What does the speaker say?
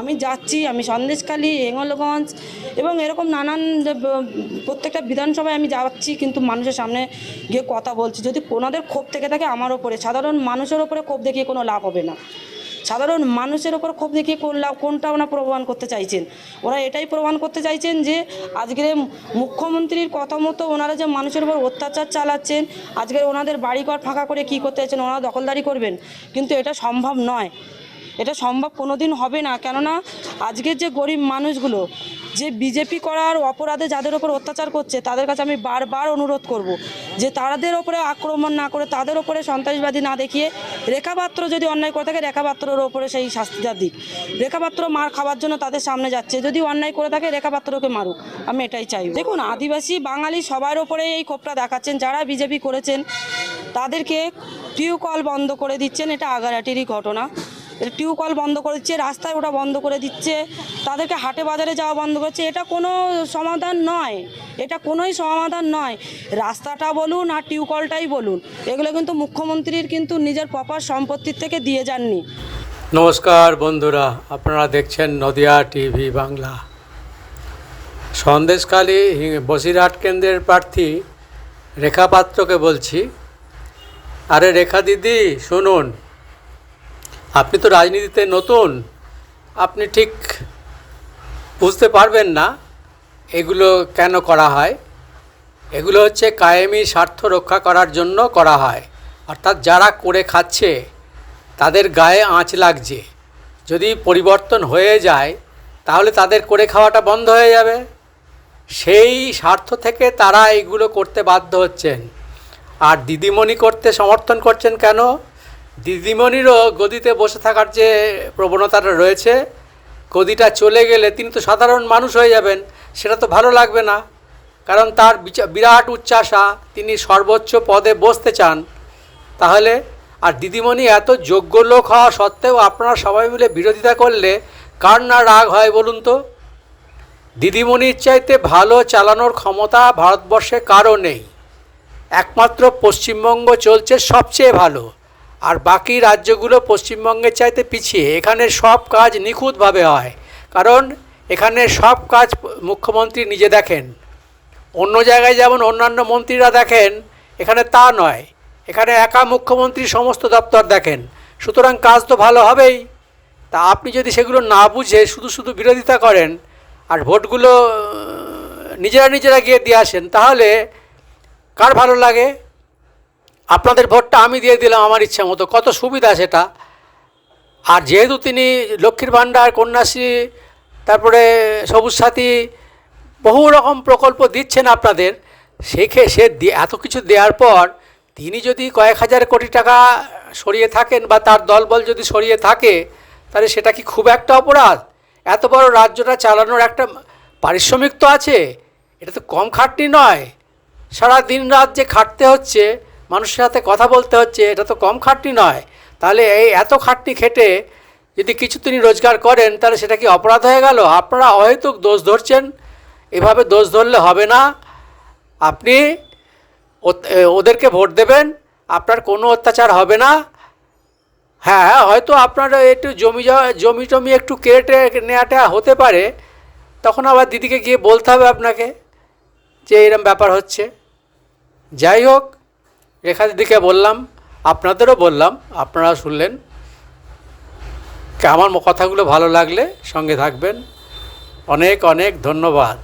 আমি যাচ্ছি, আমি সন্দেশখালী হেঙ্গলগঞ্জ এবং এরকম নানান প্রত্যেকটা বিধানসভায় আমি যাচ্ছি, কিন্তু মানুষের সামনে গিয়ে কথা বলছি। যদি ওনাদের ক্ষোভ থেকে থাকে আমার ওপরে, সাধারণ মানুষের ওপরে ক্ষোভ দেখিয়ে কোনো লাভ হবে না। সাধারণ মানুষের ওপর ক্ষোভ দেখিয়ে কোন লাভ, কোনটা ওনা প্রমাণ করতে চাইছেন? ওরা এটাই প্রমাণ করতে চাইছেন যে, আজকের মুখ্যমন্ত্রীর কথা মতো ওনারা যে মানুষের উপর অত্যাচার চালাচ্ছেন, আজকের ওনাদের বাড়িঘর ফাঁকা করে কি করতে চাইছেন, ওনারা দখলদারি করবেন। কিন্তু এটা সম্ভব নয়। এটা সম্ভব কোনো দিন হবে না। কেননা আজকের যে গরিব মানুষগুলো, যে বিজেপি করার অপরাধে যাদের ওপর অত্যাচার করছে, তাদের কাছে আমি বারবার অনুরোধ করব যে তাদের ওপরে আক্রমণ না করে, তাদের ওপরে সন্ত্রাসবাদী না দেখিয়ে রেখাপাত্র যদি অন্যায় করে থাকে রেখাপাত্রর ওপরে সেই শাস্তিটা দিক। রেখাপাত্র মার খাওয়ার জন্য তাদের সামনে যাচ্ছে। যদি অন্যায় করে থাকে রেখাপাত্রকে মারুক। আমি এটাই চাই। দেখুন, আদিবাসী বাঙালি সবার ওপরে এই ক্ষোভটা দেখাচ্ছেন। যারা বিজেপি করেছেন, তাদেরকে টিউকল বন্ধ করে দিচ্ছেন। এটা আগারাটিরই ঘটনা। টিউকল বন্ধ করে দিচ্ছে রাস্তায় ওটা বন্ধ করে দিচ্ছে, তাদেরকে হাটে বাজারে যাওয়া বন্ধ করছে, এটা কোনো সমাধান নয়। এটা কোনোই সমাধান নয়। রাস্তাটা বলুন আর টিউকলটাই বলুন, এগুলো কিন্তু মুখ্যমন্ত্রীর কিন্তু নিজের প্রপার সম্পত্তির থেকে দিয়ে যাননি। নমস্কার বন্ধুরা, আপনারা দেখছেন নদিয়া টিভি বাংলা। সন্দেশখালী হি- বসিরহাট কেন্দ্রের প্রার্থী রেখা পাত্রকে বলছি। আরে রেখা দিদি, শুনুন। আপনি তো রাজনীতিতে নতুন। আপনি ঠিক বুঝতে পারবেন না এগুলো কেন করা হয়। এগুলো হচ্ছে কায়েমি স্বার্থ রক্ষা করার জন্য করা হয়। অর্থাৎ যারা করে খাচ্ছে, তাদের গায়ে আঁচ লাগছে। যদি পরিবর্তন হয়ে যায়, তাহলে তাদের করে খাওয়াটা বন্ধ হয়ে যাবে। সেই স্বার্থ থেকে তারা এইগুলো করতে বাধ্য হচ্ছেন। আর দিদিমণি করতে সমর্থন করছেন কেন? দিদিমণিরও গদিতে বসে থাকার যে প্রবণতাটা রয়েছে, গদিটা চলে গেলে তিনি তো সাধারণ মানুষ হয়ে যাবেন, সেটা তো ভালো লাগবে না। কারণ তার বিরাট উচ্চাসা তিনি সর্বোচ্চ পদে বসতে চান। তাহলে, আর দিদিমণি এত যোগ্য লোক হওয়া সত্ত্বেও আপনারা সবাই মিলে বিরোধিতা করলে কার না রাগ হয় বলুন তো? দিদিমণির চাইতে ভালো চালানোর ক্ষমতা ভারতবর্ষে কারও নেই। একমাত্র পশ্চিমবঙ্গ চলছে সবচেয়ে ভালো। আর বাকি রাজ্যগুলো পশ্চিমবঙ্গের চাইতে পিছিয়ে, এখানে সব কাজ নিখুঁতভাবে হয়। কারণ এখানে সব কাজ মুখ্যমন্ত্রী নিজে দেখেন। অন্য জায়গায় যেমন অন্যান্য মন্ত্রীরা দেখেন, এখানে তা নয়। এখানে একা মুখ্যমন্ত্রী সমস্ত দপ্তর দেখেন। সুতরাং কাজ তো ভালো হবেই। তা আপনি যদি সেগুলো না বুঝে শুধু শুধু বিরোধিতা করেন আর ভোটগুলো নিজেরা নিজেরা গিয়ে দিয়ে আসেন, তাহলে কার ভালো লাগে? আপনাদের ভোটটা আমি দিয়ে দিলাম আমার ইচ্ছা মতো। কত সুবিধা সেটা। আর যেহেতু তিনি লক্ষ্মীর ভাণ্ডার, কন্যাশ্রী, তারপরে সবুজ সাথী, বহু রকম প্রকল্প দিচ্ছেন আপনাদের, সেখে সে এত কিছু দেওয়ার পর তিনি যদি কয়েক হাজার কোটি টাকা সরিয়ে থাকেন বা তার দলবল যদি সরিয়ে থাকে, তাহলে সেটা কি খুব একটা অপরাধ? এত বড় রাজ্যটা চালানোর একটা পারিশ্রমিক তো আছে, এটা তো কম খাটনি নয়। সারা দিন রাত যে খাটতে হচ্ছে মানুষের সাথে কথা বলতে হচ্ছে, এটা তো কম খাটনি নয়। তাহলে এই এত খাটনি খেটে যদি কিছু তিনি রোজগার করেন, তাহলে সেটা কি অপরাধ হয়ে গেল? আপনারা অহেতুক দোষ ধরছেন, এভাবে দোষ ধরলে হবে না। আপনি ওদেরকে ভোট দেবেন, আপনার কোনো অত্যাচার হবে না। হ্যাঁ হয়তো আপনার একটু জমি জমি টমি একটু কেটে নেওয়াটা হতে পারে, তখন আবার দিদিকে গিয়ে বলতে হবে আপনাকে যে এরম ব্যাপার হচ্ছে। যাই হোক রেখা দিকে বললাম, আপনাদেরও বললাম, আপনারা শুনলেন। আমার কথাগুলো ভালো লাগলে সঙ্গে থাকবেন। অনেক অনেক ধন্যবাদ।